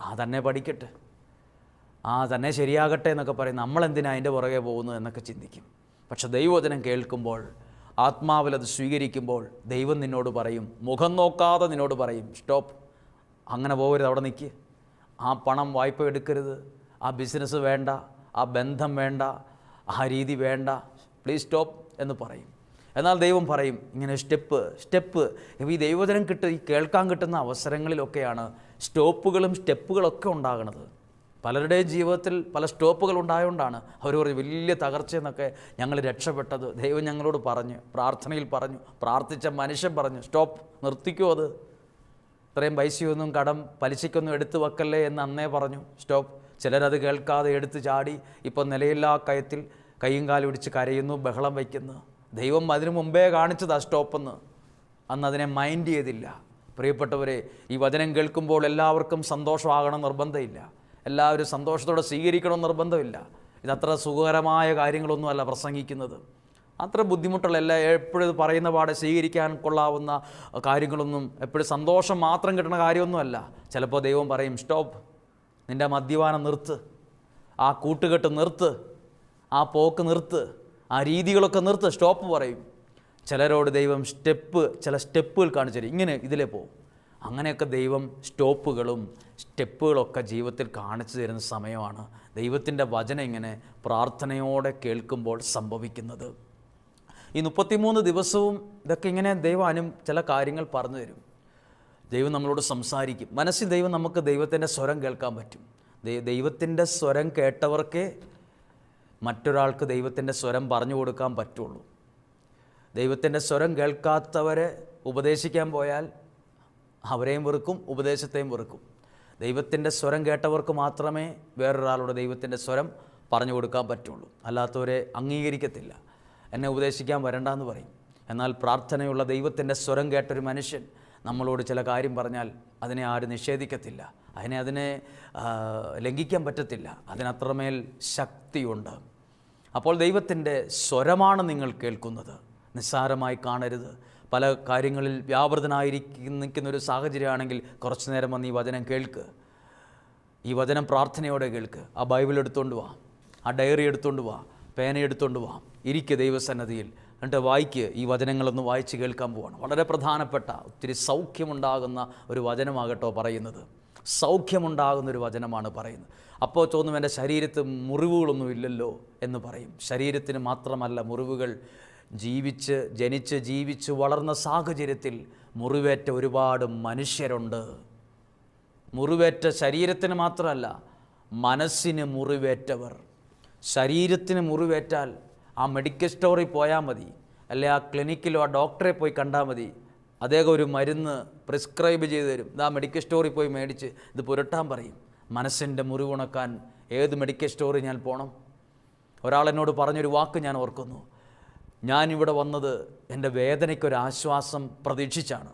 ആ തന്നെ പഠിക്കട്ടെ. ആ തന്നെ ശരിയാകട്ടെ എന്നൊക്കെ പറയും. നമ്മളെന്തിനാ അതിന്റെ പുറകെ പോകുന്നത് എന്നൊക്കെ ചിന്തിക്കും. പക്ഷെ ദൈവവചനം കേൾക്കുമ്പോൾ ആത്മാവിൽ അത് സ്വീകരിക്കുമ്പോൾ ദൈവം നിന്നോട് പറയും മുഖം നോക്കാതെ നിന്നോട് പറയും സ്റ്റോപ്പ്. അങ്ങനെ പോകരുത് അവിടെ നിൽക്ക് ആ പണം വായ്പ എടുക്കരുത്. ആ ബിസിനസ് വേണ്ട. ആ ബന്ധം വേണ്ട. ആ രീതി വേണ്ട. പ്ലീസ് സ്റ്റോപ്പ് എന്ന് പറയും. എന്നാൽ ദൈവം പറയും ഇങ്ങനെ സ്റ്റെപ്പ് സ്റ്റെപ്പ്. ഈ ദൈവജനം കിട്ടും ഈ കേൾക്കാൻ കിട്ടുന്ന അവസരങ്ങളിലൊക്കെയാണ് സ്റ്റോപ്പുകളും സ്റ്റെപ്പുകളൊക്കെ ഉണ്ടാകുന്നത് പലരുടെയും ജീവിതത്തിൽ പല സ്റ്റോപ്പുകൾ ഉണ്ടായതുകൊണ്ടാണ് അവർ പറയും വലിയ തകർച്ചയെന്നൊക്കെ ഞങ്ങൾ രക്ഷപ്പെട്ടത്. ദൈവം ഞങ്ങളോട് പറഞ്ഞു പ്രാർത്ഥനയിൽ പറഞ്ഞു പ്രാർത്ഥിച്ച മനുഷ്യൻ പറഞ്ഞു സ്റ്റോപ്പ് നിർത്തിക്കോ അത്. ഇത്രയും പൈസയൊന്നും കടം പലിശയ്ക്കൊന്നും എടുത്തു വെക്കല്ലേ എന്ന് അന്നേ പറഞ്ഞു. സ്റ്റോപ്പ്. ചിലരത് കേൾക്കാതെ എടുത്ത് ചാടി ഇപ്പോൾ നിലയില്ലാ കയത്തിൽ കൈയും കാലും ഇടിച്ച് കരയുന്നു ബഹളം വയ്ക്കുന്നു. ദൈവം അതിനു മുമ്പേ കാണിച്ചതാ സ്റ്റോപ്പെന്ന്. അന്ന് അതിനെ മൈൻഡ് ചെയ്തില്ല. പ്രിയപ്പെട്ടവരെ ഈ വചനം കേൾക്കുമ്പോൾ എല്ലാവർക്കും സന്തോഷമാകണം നിർബന്ധമില്ല. എല്ലാവരും സന്തോഷത്തോടെ സ്വീകരിക്കണം നിർബന്ധമില്ല. ഇതത്ര സുഖകരമായ കാര്യങ്ങളൊന്നുമല്ല പ്രസംഗിക്കുന്നത്. അത്ര ബുദ്ധിമുട്ടുള്ള എല്ലാ എപ്പോഴും പറയുന്ന പാടെ സ്വീകരിക്കാൻ കൊള്ളാവുന്ന കാര്യങ്ങളൊന്നും എപ്പോഴും സന്തോഷം മാത്രം കിട്ടുന്ന കാര്യമൊന്നുമല്ല. ചിലപ്പോൾ ദൈവം പറയും സ്റ്റോപ്പ്. നിന്റെ മദ്യപാനം നിർത്ത്. ആ കൂട്ടുകെട്ട് നിർത്ത്. ആ പോക്ക് നിർത്ത്. ആ രീതികളൊക്കെ നിർത്ത്. സ്റ്റോപ്പ് പറയും. ചിലരോട് ദൈവം സ്റ്റെപ്പ് ചില സ്റ്റെപ്പുകൾ കാണിച്ചു തരും. ഇങ്ങനെ ഇതിലേ പോകും അങ്ങനെയൊക്കെ ദൈവം സ്റ്റോപ്പുകളും സ്റ്റെപ്പുകളൊക്കെ ജീവിതത്തിൽ കാണിച്ചു തരുന്ന സമയമാണ് ദൈവത്തിന്റെ വചനം ഇങ്ങനെ പ്രാർത്ഥനയോടെ കേൾക്കുമ്പോൾ സംഭവിക്കുന്നത്. ഈ മുപ്പത്തിമൂന്ന് ദിവസവും ഇതൊക്കെ ഇങ്ങനെ ദൈവം അനു ചില കാര്യങ്ങൾ പറഞ്ഞു തരും. ദൈവം നമ്മളോട് സംസാരിക്കും. മനസ്സിൽ ദൈവം നമുക്ക് ദൈവത്തിന്റെ സ്വരം കേൾക്കാൻ പറ്റും. ദൈവത്തിന്റെ സ്വരം കേട്ടവർക്കേ മറ്റൊരാൾക്ക് ദൈവത്തിന്റെ സ്വരം പറഞ്ഞു കൊടുക്കാൻ പറ്റുള്ളൂ. ദൈവത്തിന്റെ സ്വരം കേൾക്കാത്തവരെ ഉപദേശിക്കാൻ പോയാൽ അവരെയും വെറുക്കും ഉപദേശത്തെയും വെറുക്കും. ദൈവത്തിന്റെ സ്വരം കേട്ടവർക്ക് മാത്രമേ വേറൊരാളുടെ ദൈവത്തിന്റെ സ്വരം പറഞ്ഞു കൊടുക്കാൻ പറ്റുള്ളൂ. അല്ലാത്തവരെ അംഗീകരിക്കത്തില്ല. എന്നെ ഉപദേശിക്കാൻ വരണ്ടെന്ന് പറയും. എന്നാൽ പ്രാർത്ഥനയുള്ള ദൈവത്തിന്റെ സ്വരം കേട്ടൊരു മനുഷ്യൻ നമ്മളോട് ചില കാര്യം പറഞ്ഞാൽ അതിനെ ആരും നിഷേധിക്കത്തില്ല. അതിനെ അതിനെ ലംഘിക്കാൻ പറ്റത്തില്ല. അതിനത്രമേൽ ശക്തിയുണ്ട്. അപ്പോൾ ദൈവത്തിന്റെ സ്വരമാണ് നിങ്ങൾ കേൾക്കുന്നത്. നിസ്സാരമായി കാണരുത്. പല കാര്യങ്ങളിൽ വ്യാപൃതനായിരിക്കുന്ന നിൽക്കുന്നൊരു സാഹചര്യമാണെങ്കിൽ കുറച്ചു നേരം വന്ന് ഈ വചനം കേൾക്ക്. ഈ വചനം പ്രാർത്ഥനയോടെ കേൾക്ക്. ആ ബൈബിൾ എടുത്തുകൊണ്ട് വാ. ആ ഡയറി എടുത്തുകൊണ്ട് വാ. പേന എടുത്തുകൊണ്ട് വാ. ഇരിക്കുക ദൈവസന്നതിയിൽ എന്നിട്ട് വായിക്ക്. ഈ വചനങ്ങളൊന്ന് വായിച്ച് കേൾക്കാൻ പോവാണ്. വളരെ പ്രധാനപ്പെട്ട ഒത്തിരി സൗഖ്യമുണ്ടാകുന്ന ഒരു വചനമാകട്ടോ പറയുന്നത്. സൗഖ്യമുണ്ടാകുന്ന ഒരു വചനമാണ് പറയുന്നത്. അപ്പോൾ തോന്നും എന്റെ ശരീരത്ത് മുറിവുകളൊന്നും ഇല്ലല്ലോ എന്ന് പറയും. ശരീരത്തിന് മാത്രമല്ല മുറിവുകൾ ജീവിച്ച് ജനിച്ച് ജീവിച്ച് വളർന്ന സാഹചര്യത്തിൽ മുറിവേറ്റ ഒരുപാട് മനുഷ്യരുണ്ട്. മുറിവേറ്റ ശരീരത്തിന് മാത്രമല്ല മനസ്സിന് മുറിവേറ്റവർ. ശരീരത്തിന് മുറിവേറ്റാൽ ആ മെഡിക്കൽ സ്റ്റോറിൽ പോയാൽ മതി അല്ലെ ആ ക്ലിനിക്കിലോ ആ ഡോക്ടറെ പോയി കണ്ടാൽ മതി അദ്ദേഹം ഒരു മരുന്ന് പ്രിസ്ക്രൈബ് ചെയ്ത് തരും. ഇതാ മെഡിക്കൽ സ്റ്റോറിൽ പോയി മേടിച്ച് ഇത് പുരട്ടാൻ പറയും. മനസ്സിന്റെ മുറിവുണക്കാൻ ഏത് മെഡിക്കൽ സ്റ്റോറിൽ ഞാൻ പോകണം ഒരാളെന്നോട് പറഞ്ഞൊരു വാക്ക് ഞാൻ ഓർക്കുന്നു. ഞാനിവിടെ വന്നത് എന്റെ വേദനയ്ക്കൊരാശ്വാസം പ്രതീക്ഷിച്ചാണ്.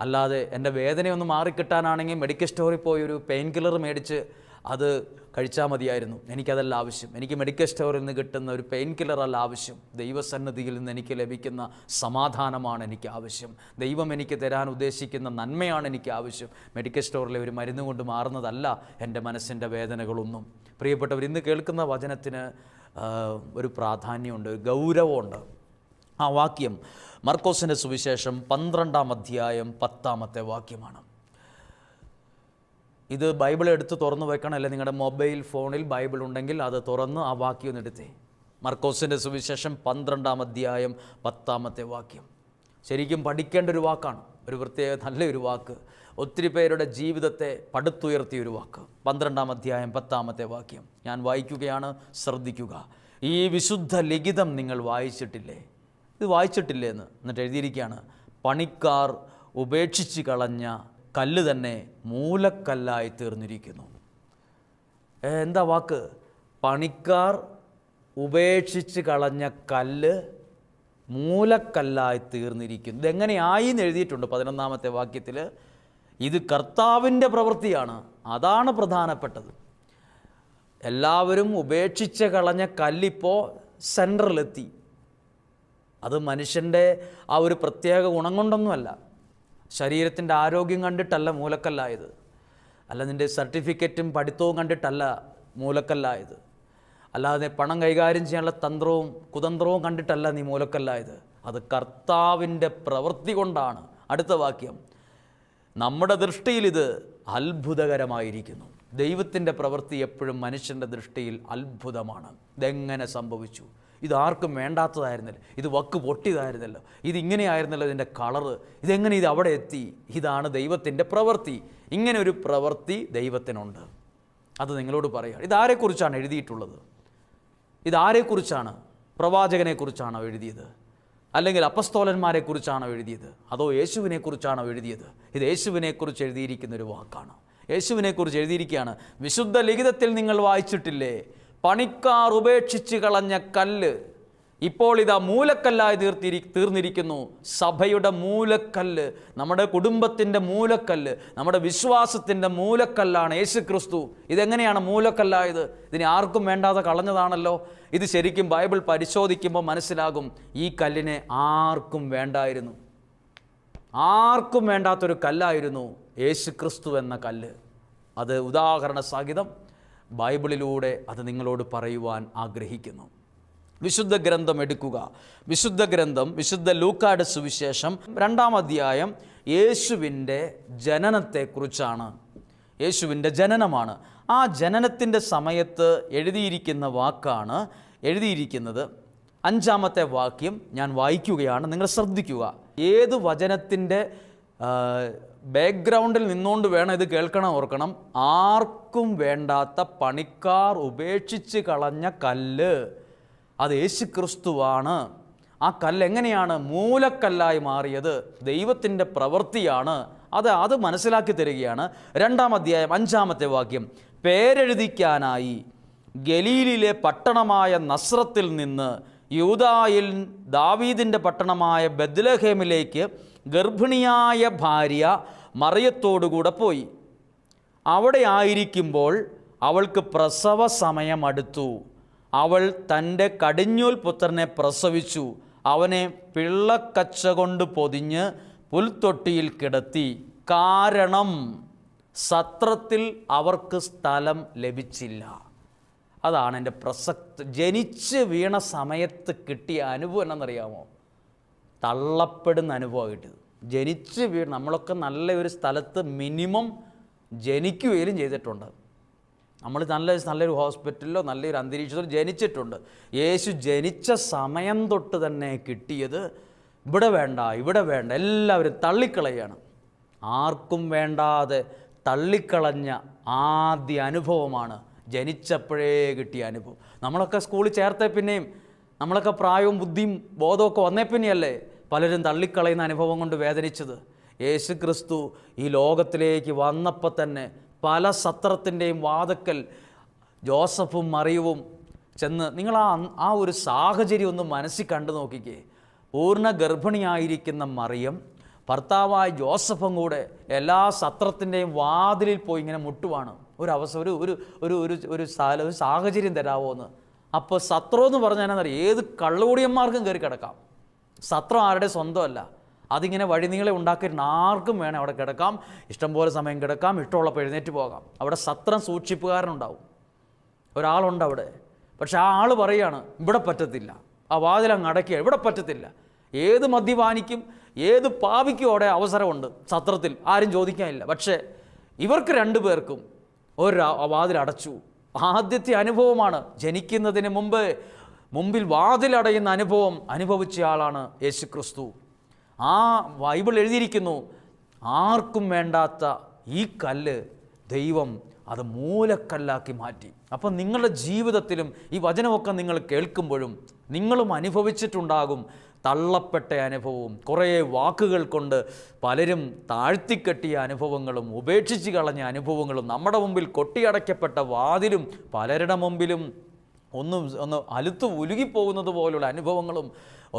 അല്ലാതെ എന്റെ വേദനയൊന്ന് മാറിക്കിട്ടാനാണെങ്കിൽ മെഡിക്കൽ സ്റ്റോറിൽ പോയി ഒരു പെയിൻ കില്ലർ മേടിച്ച് അത് കഴിച്ചാൽ മതിയായിരുന്നു. എനിക്കതല്ല ആവശ്യം. എനിക്ക് മെഡിക്കൽ സ്റ്റോറിൽ നിന്ന് കിട്ടുന്ന ഒരു പെയിൻ കില്ലറല്ല ആവശ്യം. ദൈവസന്നദ്ധിയിൽ നിന്ന് എനിക്ക് ലഭിക്കുന്ന സമാധാനമാണ് എനിക്ക് ആവശ്യം. ദൈവം എനിക്ക് തരാൻ ഉദ്ദേശിക്കുന്ന നന്മയാണ് എനിക്ക് ആവശ്യം. മെഡിക്കൽ സ്റ്റോറിലെ ഒരു മരുന്ന് കൊണ്ട് മാറുന്നതല്ല എന്റെ മനസ്സിന്റെ വേദനകളൊന്നും. പ്രിയപ്പെട്ടവർ ഇന്ന് കേൾക്കുന്ന വചനത്തിന് ഒരു പ്രാധാന്യമുണ്ട് ഒരു ഗൗരവമുണ്ട്. ആ വാക്യം മർക്കോസിന്റെ സുവിശേഷം പന്ത്രണ്ടാം അധ്യായം പത്താമത്തെ വാക്യമാണ്. ഇത് ബൈബിൾ എടുത്ത് തുറന്നു വെക്കണം അല്ലെ? നിങ്ങളുടെ മൊബൈൽ ഫോണിൽ ബൈബിൾ ഉണ്ടെങ്കിൽ അത് തുറന്ന് ആ വാക്യം ഒന്ന് എടുത്തേ. മർക്കോസിന്റെ സുവിശേഷം പന്ത്രണ്ടാം അധ്യായം പത്താമത്തെ വാക്യം. ശരിക്കും പഠിക്കേണ്ട ഒരു വാക്കാണ്. ഒരു പ്രത്യേക നല്ലൊരു വാക്ക്. ഒത്തിരി പേരുടെ ജീവിതത്തെ പടുത്തുയർത്തിയ ഒരു വാക്ക്. പന്ത്രണ്ടാം അധ്യായം പത്താമത്തെ വാക്യം. ഞാൻ വായിക്കുകയാണ് ശ്രദ്ധിക്കുക. ഈ വിശുദ്ധ ലിഖിതം നിങ്ങൾ വായിച്ചിട്ടില്ലേ? ഇത് വായിച്ചിട്ടില്ലേ എന്ന് എന്നിട്ട് എഴുതിയിരിക്കുകയാണ്. പണിക്കാർ ഉപേക്ഷിച്ച് കളഞ്ഞ കല്ല് തന്നെ മൂലക്കല്ലായി തീർന്നിരിക്കുന്നു. എന്താ വാക്ക്? പണിക്കാർ ഉപേക്ഷിച്ച് കളഞ്ഞ കല്ല് മൂലക്കല്ലായി തീർന്നിരിക്കുന്നു. ഇതെങ്ങനെയായി എന്ന് എഴുതിയിട്ടുണ്ട് പതിനൊന്നാമത്തെ വാക്യത്തിൽ ഇത് കർത്താവിന്റെ പ്രവൃത്തിയാണ്. അതാണ് പ്രധാനപ്പെട്ടത്. എല്ലാവരും ഉപേക്ഷിച്ച് കളഞ്ഞ കല്ലിപ്പോൾ സെന്ററിലെത്തി അത് മനുഷ്യന്റെ ആ ഒരു പ്രത്യേക ഗുണം കൊണ്ടൊന്നുമല്ല. ശരീരത്തിന്റെ ആരോഗ്യം കണ്ടിട്ടല്ല മൂലക്കല്ലായത്. അല്ല നിന്റെ സർട്ടിഫിക്കറ്റും പഠിത്തവും കണ്ടിട്ടല്ല മൂലക്കല്ലായത്. അല്ലാതെ പണം കൈകാര്യം ചെയ്യാനുള്ള തന്ത്രവും കുതന്ത്രവും കണ്ടിട്ടല്ല നീ മൂലക്കല്ലായത്. അത് കർത്താവിന്റെ പ്രവൃത്തി കൊണ്ടാണ്. അടുത്ത വാക്യം. നമ്മുടെ ദൃഷ്ടിയിൽ ഇത് അത്ഭുതകരമായിരിക്കുന്നു. ദൈവത്തിന്റെ പ്രവൃത്തി എപ്പോഴും മനുഷ്യന്റെ ദൃഷ്ടിയിൽ അത്ഭുതമാണ്. ഇതെങ്ങനെ സംഭവിച്ചു? ഇതാർക്കും വേണ്ടാത്തതായിരുന്നില്ല. ഇത് വക്ക് പൊട്ടിയതായിരുന്നല്ലോ. ഇതിങ്ങനെയായിരുന്നല്ലോ ഇതിന്റെ കളറ്. ഇതെങ്ങനെ ഇത് അവിടെ എത്തി? ഇതാണ് ദൈവത്തിന്റെ പ്രവൃത്തി. ഇങ്ങനെ ഒരു പ്രവൃത്തി ദൈവത്തിനുണ്ട്. അത് നിങ്ങളോട് പറയുക ഇതാരെക്കുറിച്ചാണ് എഴുതിയിട്ടുള്ളത്? ഇതാരെക്കുറിച്ചാണ്? പ്രവാചകനെക്കുറിച്ചാണോ എഴുതിയത്? അല്ലെങ്കിൽ അപ്പസ്തോലന്മാരെക്കുറിച്ചാണോ എഴുതിയത്? അതോ യേശുവിനെക്കുറിച്ചാണോ എഴുതിയത്? ഇത് യേശുവിനെക്കുറിച്ച് എഴുതിയിരിക്കുന്ന ഒരു വാക്കാണ്. യേശുവിനെക്കുറിച്ച് എഴുതിയിരിക്കുകയാണ് വിശുദ്ധ ലിഖിതത്തിൽ നിങ്ങൾ വായിച്ചിട്ടില്ലേ? പണിക്കാർ ഉപേക്ഷിച്ച് കളഞ്ഞ കല്ല്. ഇപ്പോൾ ഇതാ മൂലക്കല്ലായി തീർത്തിരി തീർന്നിരിക്കുന്നു. സഭയുടെ മൂലക്കല്ല്. നമ്മുടെ കുടുംബത്തിന്റെ മൂലക്കല്ല്. നമ്മുടെ വിശ്വാസത്തിന്റെ മൂലക്കല്ലാണ് യേശു ക്രിസ്തു ഇതെങ്ങനെയാണ് മൂലക്കല്ലായത്? ഇതിനെ ആർക്കും വേണ്ടാതെ കളഞ്ഞതാണല്ലോ. ഇത് ശരിക്കും ബൈബിൾ പരിശോധിക്കുമ്പോൾ മനസ്സിലാകും ഈ കല്ലിനെ ആർക്കും വേണ്ടായിരുന്നു. ആർക്കും വേണ്ടാത്തൊരു കല്ലായിരുന്നു യേശു ക്രിസ്തു എന്ന കല്ല്. അത് ഉദാഹരണ സഹിതം ബൈബിളിലൂടെ അത് നിങ്ങളോട് പറയുവാൻ ആഗ്രഹിക്കുന്നു. വിശുദ്ധ ഗ്രന്ഥം എടുക്കുക. വിശുദ്ധ ഗ്രന്ഥം വിശുദ്ധ ലൂക്കാട് സുവിശേഷം രണ്ടാം അധ്യായം യേശുവിന്റെ ജനനത്തെക്കുറിച്ചാണ്. യേശുവിന്റെ ജനനമാണ്. ആ ജനനത്തിന്റെ സമയത്ത് എഴുതിയിരിക്കുന്ന വാക്കാണ് എഴുതിയിരിക്കുന്നത്. അഞ്ചാമത്തെ വാക്യം ഞാൻ വായിക്കുകയാണ്. നിങ്ങൾ ശ്രദ്ധിക്കുക. ഏത് വചനത്തിന്റെ ബാക്ക്ഗ്രൗണ്ടിൽ നിന്നുകൊണ്ട് വേണം ഇത് കേൾക്കണം ഓർക്കണം. ആർക്കും വേണ്ടാത്ത പണിക്കാർ ഉപേക്ഷിച്ച് കളഞ്ഞ കല്ല്. അത് യേശു ക്രിസ്തുവാണ് ആ കല്ല് എങ്ങനെയാണ് മൂലക്കല്ലായി മാറിയത്? ദൈവത്തിന്റെ പ്രവൃത്തിയാണ്. അത് അത് മനസ്സിലാക്കി തരികയാണ്. രണ്ടാം അധ്യായം അഞ്ചാമത്തെ വാക്യം. പേരെഴുതിക്കാനായി ഗലീലിലെ പട്ടണമായ നസ്രത്തിൽ നിന്ന് യൂതായിൽ ദാവീദിന്റെ പട്ടണമായ ബദ്ലഹേമിലേക്ക് ഗർഭിണിയായ ഭാര്യ മറിയത്തോടുകൂടെ പോയി. അവിടെ ആയിരിക്കുമ്പോൾ അവൾക്ക് പ്രസവ സമയമടുത്തു. അവൾ തന്റെ കടിഞ്ഞൂൽ പുത്രനെ പ്രസവിച്ചു. അവനെ പിള്ളക്കച്ച കൊണ്ട് പൊതിഞ്ഞ് പുൽത്തൊട്ടിയിൽ കിടത്തി. കാരണം സത്രത്തിൽ അവർക്ക് സ്ഥലം ലഭിച്ചില്ല. അതാണ് എന്റെ പ്രസക്ത. ജനിച്ച് വീണ സമയത്ത് കിട്ടിയ അനുഭവം എന്നറിയാമോ തള്ളപ്പെടുന്ന അനുഭവമായിട്ട്. ജനിച്ച് വീണ് നമ്മളൊക്കെ നല്ല ഒരു സ്ഥലത്ത് മിനിമം ജനിക്കുകയും ചെയ്തിട്ടുണ്ട്. നമ്മൾ നല്ല നല്ലൊരു ഹോസ്പിറ്റലിലോ നല്ലൊരു അന്തരീക്ഷത്തിലോ ജനിച്ചിട്ടുണ്ട്. യേശു ജനിച്ച സമയം തൊട്ട് തന്നെ കിട്ടിയത് ഇവിടെ വേണ്ട ഇവിടെ വേണ്ട എല്ലാവരും തള്ളിക്കളയാണ്. ആർക്കും വേണ്ടാതെ തള്ളിക്കളഞ്ഞ ആദ്യ അനുഭവമാണ് ജനിച്ചപ്പോഴേ കിട്ടിയ അനുഭവം. നമ്മളൊക്കെ സ്കൂളിൽ ചേർത്തേ പിന്നെയും നമ്മളൊക്കെ പ്രായവും ബുദ്ധിയും ബോധമൊക്കെ വന്നേ പിന്നെയല്ലേ പലരും തള്ളിക്കളയുന്ന അനുഭവം കൊണ്ട് വേദനിച്ചത്. യേശു ക്രിസ്തു ഈ ലോകത്തിലേക്ക് വന്നപ്പോൾ തന്നെ പല സത്രത്തിന്റെയും വാതക്കൽ ജോസഫും മറിയവും ചെന്ന് നിങ്ങൾ ആ ആ ഒരു സാഹചര്യം ഒന്ന് മനസ്സിൽ കണ്ടു നോക്കിക്കേ. പൂർണ ഗർഭിണിയായിരിക്കുന്ന മറിയം ഭർത്താവായ ജോസഫും കൂടെ എല്ലാ സത്രത്തിന്റെയും വാതിലിൽ പോയി ഇങ്ങനെ മുട്ടുവാണ്. ഒരു അവസരം ഒരു ഒരു ഒരു ഒരു ഒരു സ്ഥല ഒരു സാഹചര്യം തരാമോ എന്ന്. അപ്പോൾ സത്രം എന്ന് പറഞ്ഞാൽ എന്നറിയാം ഏത് കള്ളുകൂടിയന്മാർക്കും കയറി കിടക്കാം. സത്രം ആരുടെ സ്വന്തമല്ല. അതിങ്ങനെ വഴിനീളെ ഉണ്ടാക്കിയിട്ട് ആർക്കും വേണം അവിടെ കിടക്കാം. ഇഷ്ടംപോലെ സമയം കിടക്കാം. ഇഷ്ടമുള്ളപ്പോൾ എഴുന്നേറ്റ് പോകാം. അവിടെ സത്രം സൂക്ഷിപ്പുകാരനുണ്ടാവും. ഒരാളുണ്ട് അവിടെ. പക്ഷെ ആ ആൾ പറയാണ് ഇവിടെ പറ്റത്തില്ല. ആ വാതിലങ്ങ് അടയ്ക്കുക. ഇവിടെ പറ്റത്തില്ല. ഏത് മദ്യപാനിക്കും ഏത് പാവിക്കും അവിടെ അവസരമുണ്ട്. സത്രത്തിൽ ആരും ചോദിക്കാനില്ല. പക്ഷേ ഇവർക്ക് രണ്ടു പേർക്കും ഒരു വാതിൽ അടച്ചു. ആദ്യത്തെ അനുഭവമാണ് ജനിക്കുന്നതിന് മുമ്പ് മുമ്പിൽ വാതിലടയുന്ന അനുഭവം അനുഭവിച്ച ആളാണ് യേശു ക്രിസ്തു ആ ബൈബിൾ എഴുതിയിരിക്കുന്നു ആർക്കും വേണ്ടാത്ത ഈ കല്ല് ദൈവം അത് മൂലക്കല്ലാക്കി മാറ്റി. അപ്പം നിങ്ങളുടെ ജീവിതത്തിലും ഈ വചനമൊക്കെ നിങ്ങൾ കേൾക്കുമ്പോഴും നിങ്ങളും അനുഭവിച്ചിട്ടുണ്ടാകും. തള്ളപ്പെട്ട അനുഭവവും കുറേ വാക്കുകൾ കൊണ്ട് പലരും താഴ്ത്തിക്കെട്ടിയ അനുഭവങ്ങളും ഉപേക്ഷിച്ച് കളഞ്ഞ അനുഭവങ്ങളും നമ്മുടെ മുമ്പിൽ കൊട്ടിയടയ്ക്കപ്പെട്ട വാതിലും പലരുടെ മുമ്പിലും ഒന്നും ഒന്ന് അലുത്ത് ഉലുകിപ്പോകുന്നത് പോലുള്ള അനുഭവങ്ങളും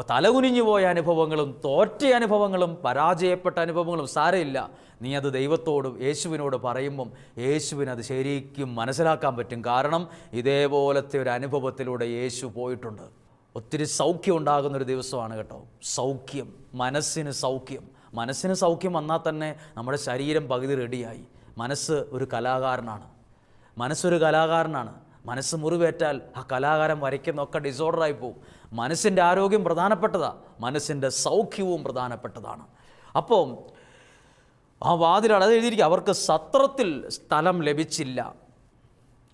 തലകുനിഞ്ഞു പോയ അനുഭവങ്ങളും തോറ്റ അനുഭവങ്ങളും പരാജയപ്പെട്ട അനുഭവങ്ങളും സാരമില്ല. നീ അത് ദൈവത്തോടും യേശുവിനോട് പറയുമ്പം യേശുവിന് അത് ശരിക്കും മനസ്സിലാക്കാൻ പറ്റും. കാരണം ഇതേപോലത്തെ ഒരു അനുഭവത്തിലൂടെ യേശു പോയിട്ടുണ്ട്. ഒത്തിരി സൗഖ്യം ഉണ്ടാകുന്ന ഒരു ദിവസമാണ് കേട്ടോ. സൗഖ്യം മനസ്സിന് സൗഖ്യം. മനസ്സിന് സൗഖ്യം വന്നാൽ തന്നെ നമ്മുടെ ശരീരം പകുതി റെഡിയായി. മനസ്സ് ഒരു കലാകാരനാണ്. മനസ്സൊരു കലാകാരനാണ്. മനസ്സ് മുറിവേറ്റാൽ ആ കലാകാരൻ വരയ്ക്കുന്നൊക്കെ ഡിസോർഡറായി പോകും. മനസ്സിന്റെ ആരോഗ്യം പ്രധാനപ്പെട്ടതാണ് മനസ്സിന്റെ സൗഖ്യവും പ്രധാനപ്പെട്ടതാണ്. അപ്പോൾ ആ വാതിലാണ് അത് എഴുതിയിരിക്കുക. അവർക്ക് സത്രത്തിൽ സ്ഥലം ലഭിച്ചില്ല.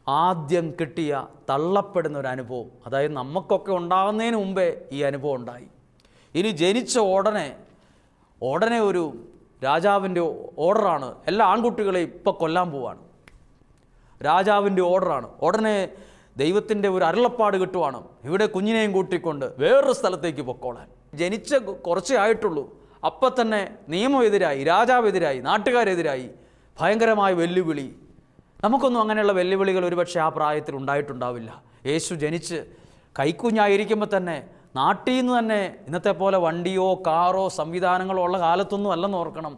ആദ്യം കിട്ടിയ തള്ളപ്പെടുന്ന ഒരു അനുഭവം. അതായത് നമുക്കൊക്കെ ഉണ്ടാകുന്നതിന് മുമ്പേ ഈ അനുഭവം ഉണ്ടായി. ഇനി ജനിച്ച ഉടനെ ഉടനെ ഒരു രാജാവിന്റെ ഓർഡറാണ്. എല്ലാ ആൺകുട്ടികളെയും ഇപ്പോൾ കൊല്ലാൻ പോവാണ്. രാജാവിന്റെ ഓർഡറാണ്. ഉടനെ ദൈവത്തിന്റെ ഒരു അരുളപ്പാട് കിട്ടുവാണ്. ഇവിടെ കുഞ്ഞിനെയും കൂട്ടിക്കൊണ്ട് വേറൊരു സ്ഥലത്തേക്ക് പൊക്കോളാൻ. ജനിച്ച കുറച്ചേ ആയിട്ടുള്ളൂ. അപ്പം തന്നെ നിയമം എതിരായി രാജാവെതിരായി നാട്ടുകാരെതിരായി ഭയങ്കരമായ വെല്ലുവിളി നമുക്കൊന്നും അങ്ങനെയുള്ള വെല്ലുവിളികൾ ഒരുപക്ഷെ ആ പ്രായത്തിൽ ഉണ്ടായിട്ടുണ്ടാവില്ല. യേശു ജനിച്ച് കൈക്കുഞ്ഞായിരിക്കുമ്പോൾ തന്നെ നാട്ടിൽ നിന്ന് തന്നെ ഇന്നത്തെ പോലെ വണ്ടിയോ കാറോ സംവിധാനങ്ങളോ ഉള്ള കാലത്തൊന്നും അല്ലെന്ന് ഓർക്കണം.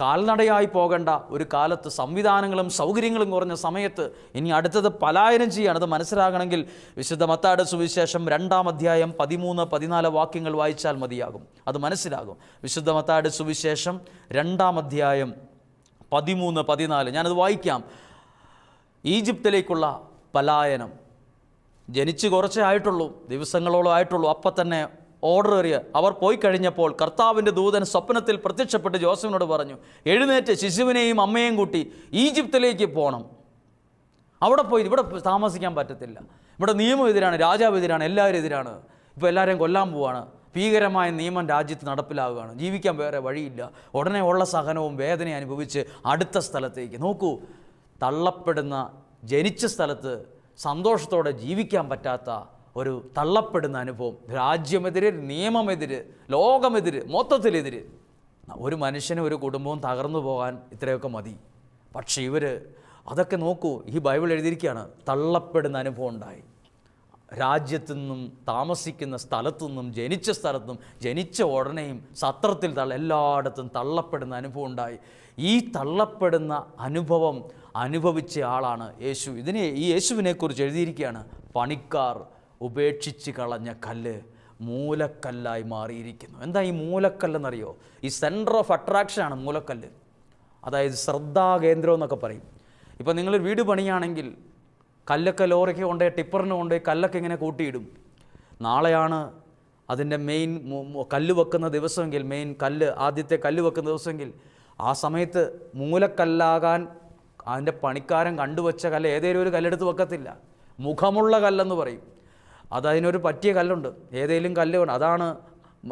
കാൽനടയായി പോകേണ്ട ഒരു കാലത്ത് സംവിധാനങ്ങളും സൗകര്യങ്ങളും കുറഞ്ഞ സമയത്ത് ഇനി അടുത്തത് പലായനം ചെയ്യാണ്. അത് മനസ്സിലാകണമെങ്കിൽ വിശുദ്ധ മത്താട് സുവിശേഷം രണ്ടാം അധ്യായം പതിമൂന്ന് പതിനാല് വാക്യങ്ങൾ വായിച്ചാൽ മതിയാകും. അത് മനസ്സിലാകും. വിശുദ്ധ മത്താട് സുവിശേഷം രണ്ടാം അധ്യായം പതിമൂന്ന് പതിനാല്. ഞാനത് വായിക്കാം. ഈജിപ്തിലേക്കുള്ള പലായനം. ജനിച്ച് കുറച്ചേ ആയിട്ടുള്ളൂ ദിവസങ്ങളോളം ആയിട്ടുള്ളൂ. അപ്പം തന്നെ ഓർഡർ എറിയ അവർ പോയി കഴിഞ്ഞപ്പോൾ കർത്താവിന്റെ ദൂതൻ സ്വപ്നത്തിൽ പ്രത്യക്ഷപ്പെട്ട് ജോസഫിനോട് പറഞ്ഞു എഴുന്നേറ്റ് ശിശുവിനെയും അമ്മയെയും കൂട്ടി ഈജിപ്തിലേക്ക് പോകണം അവിടെ പോയി ഇവിടെ താമസിക്കാൻ പറ്റത്തില്ല. ഇവിടെ നിയമം എതിരാണ് രാജാവ് എതിരാണ് എല്ലാവരും എതിരാണ്. ഇപ്പോൾ എല്ലാവരെയും കൊല്ലാൻ പോവാണ്. ഭീകരമായ നിയമം രാജ്യത്ത് നടപ്പിലാവുകയാണ്. ജീവിക്കാൻ വേറെ വഴിയില്ല. ഉടനെ ഉള്ള സഹനവും വേദനയും അനുഭവിച്ച് അടുത്ത സ്ഥലത്തേക്ക്. നോക്കൂ തള്ളപ്പെടുന്ന ജനിച്ച സ്ഥലത്ത് സന്തോഷത്തോടെ ജീവിക്കാൻ പറ്റാത്ത ഒരു തള്ളപ്പെടുന്ന അനുഭവം. രാജ്യമെതിര് നിയമമെതിര് ലോകമെതിര് മൊത്തത്തിലെതിര്. ഒരു മനുഷ്യനും ഒരു കുടുംബവും തകർന്നു പോകാൻ ഇത്രയൊക്കെ മതി. പക്ഷേ ഇവർ അതൊക്കെ നോക്കൂ ഈ ബൈബിൾ എഴുതിയിരിക്കുകയാണ് തള്ളപ്പെടുന്ന അനുഭവം ഉണ്ടായി. രാജ്യത്തു നിന്നും താമസിക്കുന്ന സ്ഥലത്തു നിന്നും ജനിച്ച സ്ഥലത്തും ജനിച്ച ഉടനെയും സത്രത്തിൽ തള്ള എല്ലായിടത്തും തള്ളപ്പെടുന്ന അനുഭവം ഉണ്ടായി. ഈ തള്ളപ്പെടുന്ന അനുഭവം അനുഭവിച്ച ആളാണ് യേശു. ഇതിനെ ഈ യേശുവിനെക്കുറിച്ച് എഴുതിയിരിക്കുകയാണ്. പണിക്കാർ ഉപേക്ഷിച്ച് കളഞ്ഞ കല്ല് മൂലക്കല്ലായി മാറിയിരിക്കുന്നു. എന്താ ഈ മൂലക്കല്ലെന്നറിയോ? ഈ സെന്റർ ഓഫ് അട്രാക്ഷനാണ് മൂലക്കല്ല്. അതായത് ശ്രദ്ധാകേന്ദ്രം എന്നൊക്കെ പറയും. ഇപ്പോൾ നിങ്ങൾ വീട് പണിയാണെങ്കിൽ കല്ലൊക്കെ ലോറിക്ക് കൊണ്ട് ടിപ്പറിന് കൊണ്ട് കല്ലൊക്കെ ഇങ്ങനെ കൂട്ടിയിടും. നാളെയാണ് അതിന്റെ മെയിൻ കല്ല് വെക്കുന്ന ദിവസമെങ്കിൽ മെയിൻ കല്ല് ആദ്യത്തെ കല്ല് വെക്കുന്ന ദിവസമെങ്കിൽ ആ സമയത്ത് മൂലക്കല്ലാകാൻ അതിന്റെ പണിക്കാരൻ കണ്ടുവച്ച കല്ല് ഏതെങ്കിലും ഒരു കല്ലെടുത്ത് വെക്കത്തില്ല. മുഖമുള്ള കല്ലെന്ന് പറയും. അതതിനൊരു പറ്റിയ കല്ലുണ്ട്. ഏതെങ്കിലും കല്ല് അതാണ്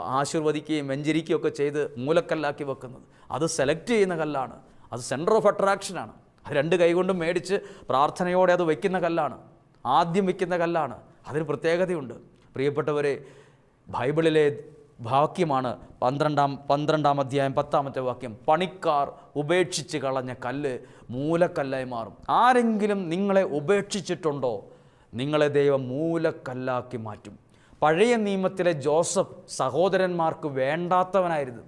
ആശീർവദിക്കുകയും വെഞ്ചരിക്കുകയും ഒക്കെ ചെയ്ത് മൂലക്കല്ലാക്കി വെക്കുന്നത്. അത് സെലക്ട് ചെയ്യുന്ന കല്ലാണ്. അത് സെന്റർ ഓഫ് അട്രാക്ഷനാണ് അത് രണ്ട് കൈകൊണ്ടും മേടിച്ച് പ്രാർത്ഥനയോടെ അത് വയ്ക്കുന്ന കല്ലാണ്. ആദ്യം വയ്ക്കുന്ന കല്ലാണ്. അതിന് പ്രത്യേകതയുണ്ട്. പ്രിയപ്പെട്ടവരെ ബൈബിളിലെ വാക്യമാണ് പന്ത്രണ്ടാം പന്ത്രണ്ടാം അധ്യായം പത്താമത്തെ വാക്യം. പണിക്കാർ ഉപേക്ഷിച്ച് കളഞ്ഞ കല്ല് മൂലക്കല്ലായി മാറും. ആരെങ്കിലും നിങ്ങളെ ഉപേക്ഷിച്ചിട്ടുണ്ടോ? നിങ്ങളെ ദൈവം മൂലക്കല്ലാക്കി മാറ്റും. പഴയ നിയമത്തിലെ ജോസഫ് സഹോദരന്മാർക്ക് വേണ്ടാത്തവനായിരുന്നു.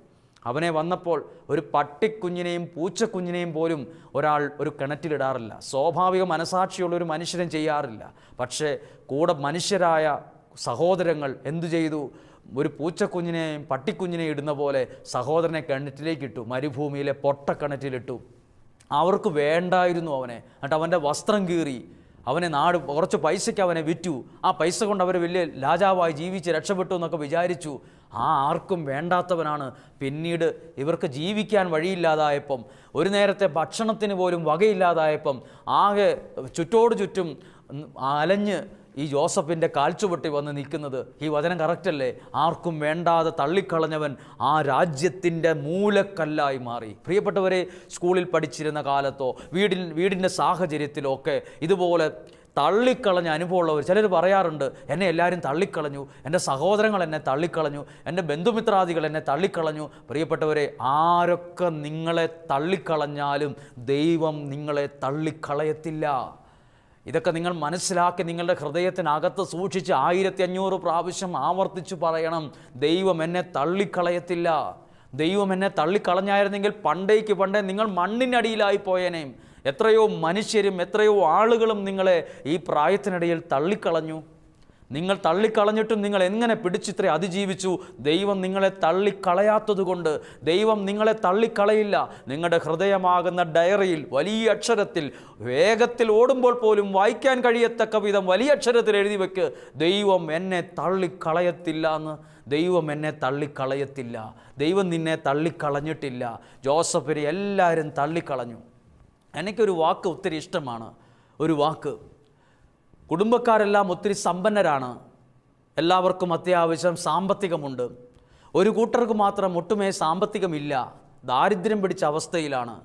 അവനെ വന്നപ്പോൾ ഒരു പട്ടിക്കുഞ്ഞിനെയും പൂച്ചക്കുഞ്ഞിനെയും പോലും ഒരാൾ ഒരു കിണറ്റിലിടാറില്ല. സ്വാഭാവിക മനസാക്ഷിയുള്ള ഒരു മനുഷ്യനും ചെയ്യാറില്ല. പക്ഷേ കൂടെ മനുഷ്യരായ സഹോദരങ്ങൾ എന്തു ചെയ്തു? ഒരു പൂച്ചക്കുഞ്ഞിനെയും പട്ടിക്കുഞ്ഞിനെയും ഇടുന്ന പോലെ സഹോദരനെ കിണറ്റിലേക്ക് ഇട്ടു മരുഭൂമിയിലെ പൊട്ടക്കിണറ്റിലിട്ടു. അവർക്ക് വേണ്ടായിരുന്നു അവനെ. എന്നിട്ട് അവന്റെ വസ്ത്രം കീറി അവനെ നാട് കുറച്ച് പൈസയ്ക്ക് അവനെ വിറ്റു. ആ പൈസ കൊണ്ട് അവർ വലിയ രാജാവായി ജീവിച്ച് രക്ഷപ്പെട്ടു എന്നൊക്കെ വിചാരിച്ചു. ആ ആർക്കും വേണ്ടാത്തവനാണ്. പിന്നീട് ഇവർക്ക് ജീവിക്കാൻ വഴിയില്ലാതായപ്പം ഒരു നേരത്തെ ഭക്ഷണത്തിന് പോലും വകയില്ലാതായപ്പം ആകെ ചുറ്റോട് ചുറ്റും അലഞ്ഞ് ഈ ജോസഫിന്റെ കാൽച്ചുവട്ടി വന്ന് നിൽക്കുന്നത് ഈ വചനം കറക്റ്റല്ലേ ആർക്കും വേണ്ടാതെ തള്ളിക്കളഞ്ഞവൻ ആ രാജ്യത്തിന്റെ മൂലക്കല്ലായി മാറി. പ്രിയപ്പെട്ടവരെ സ്കൂളിൽ പഠിച്ചിരുന്ന കാലത്തോ വീടിൻ വീടിന്റെ സാഹചര്യത്തിലോ ഒക്കെ ഇതുപോലെ തള്ളിക്കളഞ്ഞ അനുഭവമുള്ളവർ ചിലർ പറയാറുണ്ട് എന്നെ എല്ലാവരും തള്ളിക്കളഞ്ഞു എന്റെ സഹോദരങ്ങൾ എന്നെ തള്ളിക്കളഞ്ഞു എന്റെ ബന്ധുമിത്രാദികൾ എന്നെ തള്ളിക്കളഞ്ഞു. പ്രിയപ്പെട്ടവരെ ആരൊക്കെ നിങ്ങളെ തള്ളിക്കളഞ്ഞാലും ദൈവം നിങ്ങളെ തള്ളിക്കളയത്തില്ല. ഇതൊക്കെ നിങ്ങൾ മനസ്സിലാക്കി നിങ്ങളുടെ ഹൃദയത്തിനകത്ത് സൂക്ഷിച്ച് ആയിരത്തി അഞ്ഞൂറ് പ്രാവശ്യം ആവർത്തിച്ച് പറയണം. ദൈവം എന്നെ തള്ളിക്കളയത്തില്ല. ദൈവം എന്നെ തള്ളിക്കളഞ്ഞായിരുന്നെങ്കിൽ പണ്ടേക്ക് പണ്ടേ നിങ്ങൾ മണ്ണിനടിയിലായി പോയേനേയും എത്രയോ മനുഷ്യരും എത്രയോ ആളുകളും നിങ്ങളെ ഈ പ്രായത്തിനിടയിൽ തള്ളിക്കളഞ്ഞു. നിങ്ങൾ തള്ളിക്കളഞ്ഞിട്ടും നിങ്ങൾ എങ്ങനെ പിടിച്ചിത്ര അതിജീവിച്ചു? ദൈവം നിങ്ങളെ തള്ളിക്കളയാത്തതുകൊണ്ട് ദൈവം നിങ്ങളെ തള്ളിക്കളയില്ല. നിങ്ങളുടെ ഹൃദയമാകുന്ന ഡയറിയിൽ വലിയ അക്ഷരത്തിൽ വേഗത്തിൽ ഓടുമ്പോൾ പോലും വായിക്കാൻ കഴിയത്തക്ക വിധം വലിയ അക്ഷരത്തിൽ എഴുതി വെക്ക്. ദൈവം എന്നെ തള്ളിക്കളയത്തില്ല എന്ന്. ദൈവം എന്നെ തള്ളിക്കളയത്തില്ല. ദൈവം നിന്നെ തള്ളിക്കളഞ്ഞിട്ടില്ല. ജോസഫിനെ എല്ലാവരും തള്ളിക്കളഞ്ഞു. എനിക്കൊരു വാക്ക് ഒത്തിരി ഇഷ്ടമാണ്. ഒരു വാക്ക്. കുടുംബക്കാരെല്ലാം ഒത്തിരി സമ്പന്നരാണ്. എല്ലാവർക്കും അത്യാവശ്യം സാമ്പത്തികമുണ്ട്. ഒരു കൂട്ടർക്ക് മാത്രം ഒട്ടുമേ സാമ്പത്തികമില്ല. ദാരിദ്ര്യം പിടിച്ച അവസ്ഥയിലാണ്.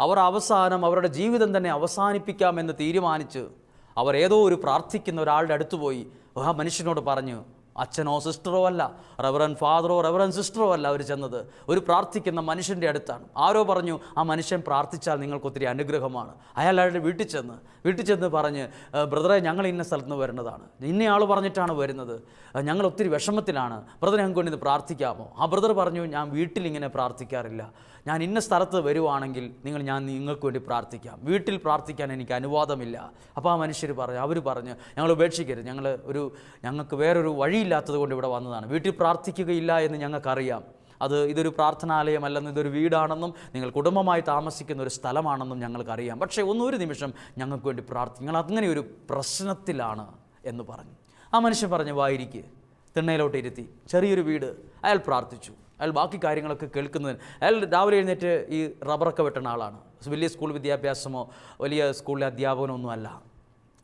അവർ അവസാനം അവരുടെ ജീവിതം തന്നെ അവസാനിപ്പിക്കാമെന്ന് തീരുമാനിച്ച് അവർ ഏതോ ഒരു പ്രാർത്ഥിക്കുന്ന ഒരാളുടെ അടുത്ത് പോയി. ആ മനുഷ്യനോട് പറഞ്ഞു അച്ഛനോ സിസ്റ്ററോ അല്ല റെവറൻ ഫാദറോ റെവറൻ സിസ്റ്ററോ അല്ല അവർ ചെന്നത്. ഒരു പ്രാർത്ഥിക്കുന്ന മനുഷ്യന്റെ അടുത്താണ്. ആരോ പറഞ്ഞു ആ മനുഷ്യൻ പ്രാർത്ഥിച്ചാൽ നിങ്ങൾക്ക് ഒത്തിരി അനുഗ്രഹമാണ്. അയാൾ അയാളുടെ വീട്ടിൽ ചെന്ന് വീട്ടിൽ ചെന്ന് പറഞ്ഞ് "ഏ, ബ്രദറെ ഞങ്ങൾ ഇന്ന സ്ഥലത്ത് നിന്ന് വരുന്നതാണ് ഇന്നയാൾ പറഞ്ഞിട്ടാണ് വരുന്നത്. ഞങ്ങൾ ഒത്തിരി വിഷമത്തിലാണ്. ബ്രദർ ഞങ്ങൾക്ക് വേണ്ടി പ്രാർത്ഥിക്കാമോ? ആ ബ്രദർ പറഞ്ഞു ഞാൻ വീട്ടിൽ ഇങ്ങനെ പ്രാർത്ഥിക്കാറില്ല. ഞാൻ ഇന്ന സ്ഥലത്ത് വരുവാണെങ്കിൽ നിങ്ങൾ ഞാൻ നിങ്ങൾക്ക് വേണ്ടി പ്രാർത്ഥിക്കാം. വീട്ടിൽ പ്രാർത്ഥിക്കാൻ എനിക്ക് അനുവാദമില്ല. അപ്പോൾ ആ മനുഷ്യർ പറഞ്ഞു അവർ പറഞ്ഞു ഞങ്ങൾ ഉപേക്ഷിക്കരുത്. ഞങ്ങൾ ഒരു ഞങ്ങൾക്ക് വേറൊരു വഴിയില്ലാത്തത് കൊണ്ട് ഇവിടെ വന്നതാണ്. വീട്ടിൽ പ്രാർത്ഥിക്കുകയില്ല എന്ന് ഞങ്ങൾക്കറിയാം. അത് ഇതൊരു പ്രാർത്ഥനാലയമല്ലെന്നും ഇതൊരു വീടാണെന്നും നിങ്ങൾ കുടുംബമായി താമസിക്കുന്ന ഒരു സ്ഥലമാണെന്നും ഞങ്ങൾക്കറിയാം. പക്ഷേ ഒന്നൊരു നിമിഷം ഞങ്ങൾക്ക് വേണ്ടി പ്രാർത്ഥിക്കും നിങ്ങൾ അങ്ങനെ ഒരു പ്രശ്നത്തിലാണ് എന്ന് പറഞ്ഞു. ആ മനുഷ്യൻ പറഞ്ഞു വായിരിക്ക് തിണ്ണയിലോട്ട് ഇരുത്തി. ചെറിയൊരു വീട്. അയാൾ പ്രാർത്ഥിച്ചു. അയാൾ ബാക്കി കാര്യങ്ങളൊക്കെ കേൾക്കുന്നതിന്. അയാൾ രാവിലെ എഴുന്നേറ്റ് ഈ റബ്ബറൊക്കെ വെട്ടുന്ന ആളാണ്. വലിയ സ്കൂൾ വിദ്യാഭ്യാസമോ വലിയ സ്കൂളിലെ അധ്യാപകനോ ഒന്നുമല്ല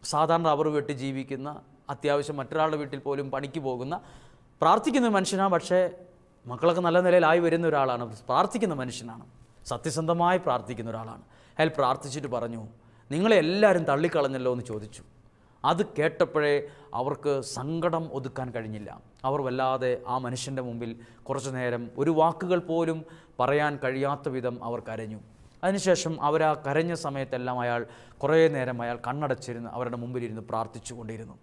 സാധാരണ റബ്ബർ വെട്ടി ജീവിക്കുന്ന അത്യാവശ്യം മറ്റൊരാളുടെ വീട്ടിൽ പോലും പണിക്ക് പോകുന്ന പ്രാർത്ഥിക്കുന്ന മനുഷ്യനാണ്. പക്ഷേ മക്കളൊക്കെ നല്ല നിലയിലായി വരുന്ന ഒരാളാണ്. പ്രാർത്ഥിക്കുന്ന മനുഷ്യനാണ്. സത്യസന്ധമായി പ്രാർത്ഥിക്കുന്ന ഒരാളാണ്. അയാൾ പ്രാർത്ഥിച്ചിട്ട് പറഞ്ഞു നിങ്ങളെ എല്ലാവരും തള്ളിക്കളഞ്ഞല്ലോ എന്ന് ചോദിച്ചു. അത് കേട്ടപ്പോഴേ അവർക്ക് സങ്കടം ഒതുക്കാൻ കഴിഞ്ഞില്ല. അവർ വല്ലാതെ ആ മനുഷ്യന്റെ മുമ്പിൽ കുറച്ചു നേരം ഒരു വാക്കുകൾ പോലും പറയാൻ കഴിയാത്ത വിധം അവർ കരഞ്ഞു. അതിനുശേഷം അവർ ആ കരഞ്ഞ സമയത്തെല്ലാം അയാൾ കുറേ നേരം അയാൾ കണ്ണടച്ചിരുന്ന് അവരുടെ മുമ്പിലിരുന്ന് പ്രാർത്ഥിച്ചു കൊണ്ടിരുന്നു.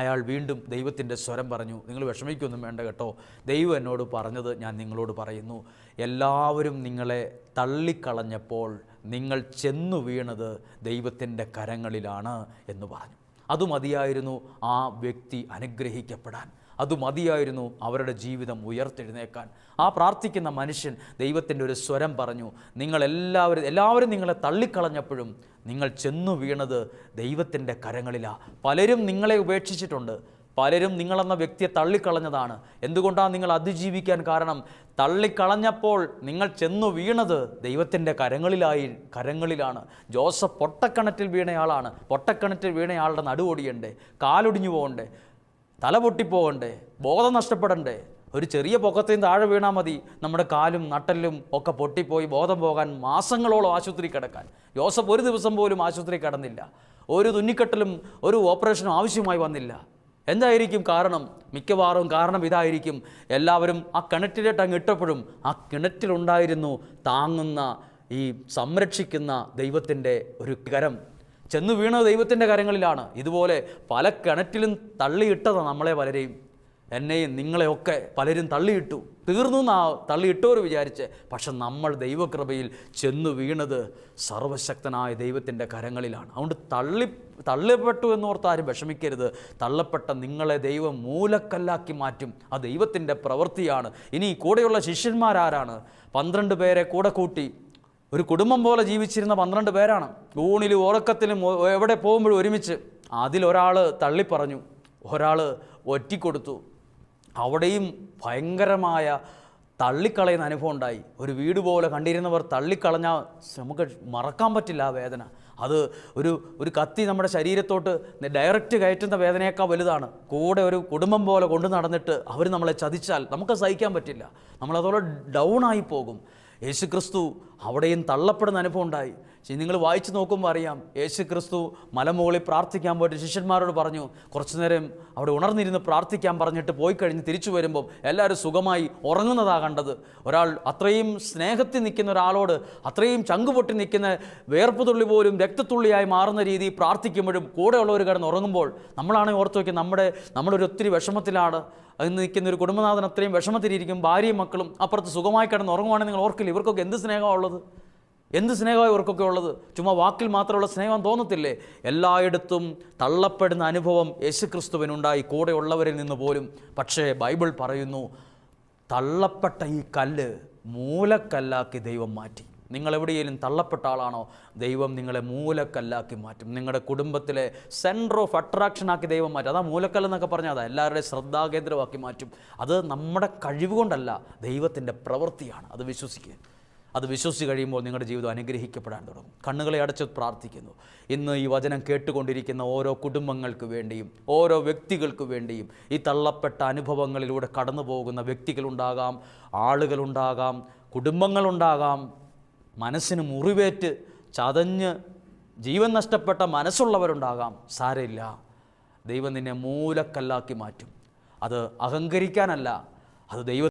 അയാൾ വീണ്ടും ദൈവത്തിന്റെ സ്വരം പറഞ്ഞു നിങ്ങൾ വിഷമിക്കൊന്നും വേണ്ട കേട്ടോ. ദൈവം എന്നോട് പറഞ്ഞത് ഞാൻ നിങ്ങളോട് പറയുന്നു. എല്ലാവരും നിങ്ങളെ തള്ളിക്കളഞ്ഞപ്പോൾ നിങ്ങൾ ചെന്നു വീണത് ദൈവത്തിന്റെ കരങ്ങളിലാണ് എന്ന് പറഞ്ഞു. അത് മതിയായിരുന്നു ആ വ്യക്തി അനുഗ്രഹിക്കപ്പെടാൻ. അത് മതിയായിരുന്നു അവരുടെ ജീവിതം ഉയർത്തെഴുന്നേക്കാൻ. ആ പ്രാർത്ഥിക്കുന്ന മനുഷ്യൻ ദൈവത്തിന്റെ ഒരു സ്വരം പറഞ്ഞു നിങ്ങളെല്ലാവരും എല്ലാവരും നിങ്ങളെ തള്ളിക്കളഞ്ഞപ്പോഴും നിങ്ങൾ ചെന്നു വീണത് ദൈവത്തിന്റെ കരങ്ങളിലാണ് പലരും നിങ്ങളെ ഉപേക്ഷിച്ചിട്ടുണ്ട്. പലരും നിങ്ങളെന്ന വ്യക്തിയെ തള്ളിക്കളഞ്ഞതാണ്. എന്തുകൊണ്ടാണ് നിങ്ങൾ അതിജീവിക്കാൻ കാരണം? തള്ളിക്കളഞ്ഞപ്പോൾ നിങ്ങൾ ചെന്നു വീണത് ദൈവത്തിന്റെ കരങ്ങളിലായി കരങ്ങളിലാണ്. ജോസഫ് പൊട്ടക്കണറ്റിൽ വീണയാളാണ്. പൊട്ടക്കണറ്റിൽ വീണയാളുടെ നടുവൊടിയണ്ടേ. കാലൊടിഞ്ഞു പോകണ്ടേ. തല പൊട്ടിപ്പോകണ്ടേ ബോധം നഷ്ടപ്പെടണ്ടേ ഒരു ചെറിയ പൊക്കത്തിൽ താഴെ വീണാൽ മതി. നമ്മുടെ കാലും നട്ടലും ഒക്കെ പൊട്ടിപ്പോയി ബോധം പോകാൻ മാസങ്ങളോളം ആശുപത്രി കിടക്കാൻ. ജോസഫ് ഒരു ദിവസം പോലും ആശുപത്രി കിടന്നില്ല. ഒരു തുന്നിക്കെട്ടലും ഒരു ഓപ്പറേഷനും ആവശ്യമായി വന്നില്ല. എന്തായിരിക്കും കാരണം? മിക്കവാറും കാരണം ഇതായിരിക്കും. എല്ലാവരും ആ കിണറ്റിലേക്ക് അങ്ങ് ഇട്ടപ്പോഴും ആ കിണറ്റിലുണ്ടായിരുന്നു താങ്ങുന്ന ഈ സംരക്ഷിക്കുന്ന ദൈവത്തിന്റെ ഒരു കരം. ചെന്ന് വീണത് ദൈവത്തിന്റെ കരങ്ങളിലാണ് ഇതുപോലെ പല കിണറ്റിലും തള്ളിയിട്ടതാണ് നമ്മളെ പലരെയും. എന്നെയും നിങ്ങളെയൊക്കെ പലരും തള്ളിയിട്ടു. തീർന്നു എന്നാ തള്ളിയിട്ടവർ വിചാരിച്ച്. പക്ഷെ നമ്മൾ ദൈവകൃപയിൽ ചെന്നു വീണത് സർവശക്തനായ ദൈവത്തിന്റെ കരങ്ങളിലാണ്. അതുകൊണ്ട് തള്ളി തള്ളപ്പെട്ടു എന്നോർത്ത് ആരും വിഷമിക്കരുത്. തള്ളപ്പെട്ട നിങ്ങളെ ദൈവം മൂലക്കല്ലാക്കി മാറ്റും. ആ ദൈവത്തിന്റെ പ്രവൃത്തിയാണ്. ഇനി കൂടെയുള്ള ശിഷ്യന്മാരാരാണ്? പന്ത്രണ്ട് പേരെ കൂടെ കൂട്ടി. ഒരു കുടുംബം പോലെ ജീവിച്ചിരുന്ന പന്ത്രണ്ട് പേരാണ്. ഊണിലും ഉറക്കത്തിലും എവിടെ പോകുമ്പോഴും ഒരുമിച്ച് അതിലൊരാൾ തള്ളിപ്പറഞ്ഞു. ഒരാൾ ഒറ്റിക്കൊടുത്തു. അവിടെയും ഭയങ്കരമായ തള്ളിക്കളയുന്ന അനുഭവം ഉണ്ടായി. ഒരു വീട് പോലെ കണ്ടിരുന്നവർ തള്ളിക്കളഞ്ഞാൽ നമുക്ക് മറക്കാൻ പറ്റില്ല ആ വേദന. അത് ഒരു ഒരു കത്തി നമ്മുടെ ശരീരത്തോട്ട് ഡയറക്റ്റ് കയറ്റുന്ന വേദനയേക്കാൾ വലുതാണ്. കൂടെ ഒരു കുടുംബം പോലെ കൊണ്ടു നടന്നിട്ട് അവർ നമ്മളെ ചതിച്ചാൽ നമുക്ക് സഹിക്കാൻ പറ്റില്ല. നമ്മളതോടെ ഡൗൺ ആയി പോകും. യേശു ക്രിസ്തു അവിടെയും തള്ളപ്പെടുന്ന അനുഭവം ഉണ്ടായി. പക്ഷേ നിങ്ങൾ വായിച്ചു നോക്കുമ്പോൾ അറിയാം. യേശു ക്രിസ്തു മലമുകളിൽ പ്രാർത്ഥിക്കാൻ പോയിട്ട് ശിഷ്യന്മാരോട് പറഞ്ഞു കുറച്ചു നേരം അവിടെ ഉണർന്നിരുന്ന് പ്രാർത്ഥിക്കാൻ പറഞ്ഞിട്ട് പോയി കഴിഞ്ഞ് തിരിച്ചു വരുമ്പോൾ എല്ലാവരും സുഖമായി ഉറങ്ങുന്നതാ കണ്ടത്. ഒരാൾ അത്രയും സ്നേഹത്തിൽ നിൽക്കുന്ന ഒരാളോട് അത്രയും ചങ്കുപൊട്ടി നിൽക്കുന്ന വേർപ്പ് തുള്ളി പോലും രക്തത്തുള്ളിയായി മാറുന്ന രീതി പ്രാർത്ഥിക്കുമ്പോഴും കൂടെയുള്ളവർ കിടന്ന് ഉറങ്ങുമ്പോൾ നമ്മളാണെങ്കിൽ ഓർത്ത് നോക്കി നമ്മുടെ നമ്മളൊരു ഒത്തിരി വിഷമത്തിലാണ്. അതിന് നിൽക്കുന്ന ഒരു കുടുംബനാഥൻ അത്രയും വിഷമത്തിലിരിക്കും ഭാര്യയും മക്കളും അപ്പുറത്ത് സുഖമായി കിടന്ന് ഉറങ്ങുവാണെങ്കിൽ നിങ്ങൾ ഓർക്കില്ല? ഇവർക്കൊക്കെ എന്ത് സ്നേഹമാണ് ഉള്ളത്? എന്ത് സ്നേഹമാണ് ഇവർക്കൊക്കെ ഉള്ളത്? ചുമ്മാ വാക്കിൽ മാത്രമുള്ള സ്നേഹം തോന്നത്തില്ലേ? എല്ലായിടത്തും തള്ളപ്പെടുന്ന അനുഭവം യേശുക്രിസ്തുവിനുണ്ടായി. കൂടെയുള്ളവരിൽ നിന്ന് പോലും. പക്ഷേ ബൈബിൾ പറയുന്നു തള്ളപ്പെട്ട ഈ കല്ല് മൂലക്കല്ലാക്കി ദൈവം മാറ്റി. നിങ്ങൾ എവിടെയെങ്കിലും തള്ളപ്പെട്ട ആളാണോ? ദൈവം നിങ്ങളെ മൂലക്കല്ലാക്കി മാറ്റും. നിങ്ങളുടെ കുടുംബത്തിലെ സെന്റർ ഓഫ് അട്രാക്ഷനാക്കി ദൈവം മാറ്റും. അതാ മൂലക്കല്ലെന്നൊക്കെ പറഞ്ഞാൽ അതാ എല്ലാവരുടെയും ശ്രദ്ധാകേന്ദ്രമാക്കി മാറ്റും. അത് നമ്മുടെ കഴിവുകൊണ്ടല്ല ദൈവത്തിന്റെ പ്രവൃത്തിയാണ്. അത് വിശ്വസിക്കുക അത് വിശ്വസിച്ച് കഴിയുമ്പോൾ നിങ്ങളുടെ ജീവിതം അനുഗ്രഹിക്കപ്പെടാൻ തുടങ്ങും. കണ്ണുകളെ അടച്ച് പ്രാർത്ഥിക്കുന്നു. ഇന്ന് ഈ വചനം കേട്ടുകൊണ്ടിരിക്കുന്ന ഓരോ കുടുംബങ്ങൾക്ക് വേണ്ടിയും ഓരോ വ്യക്തികൾക്ക് വേണ്ടിയും ഈ തള്ളപ്പെട്ട അനുഭവങ്ങളിലൂടെ കടന്നു പോകുന്ന വ്യക്തികളുണ്ടാകാം ആളുകളുണ്ടാകാം കുടുംബങ്ങളുണ്ടാകാം. മനസ്സിന് മുറിവേറ്റ് ചതഞ്ഞ് ജീവൻ നഷ്ടപ്പെട്ട മനസ്സുള്ളവരുണ്ടാകാം. സാരമില്ല. ദൈവം നിന്നെ മൂലക്കല്ലാക്കി മാറ്റും. അത് അഹങ്കരിക്കാനല്ല. അത് ദൈവ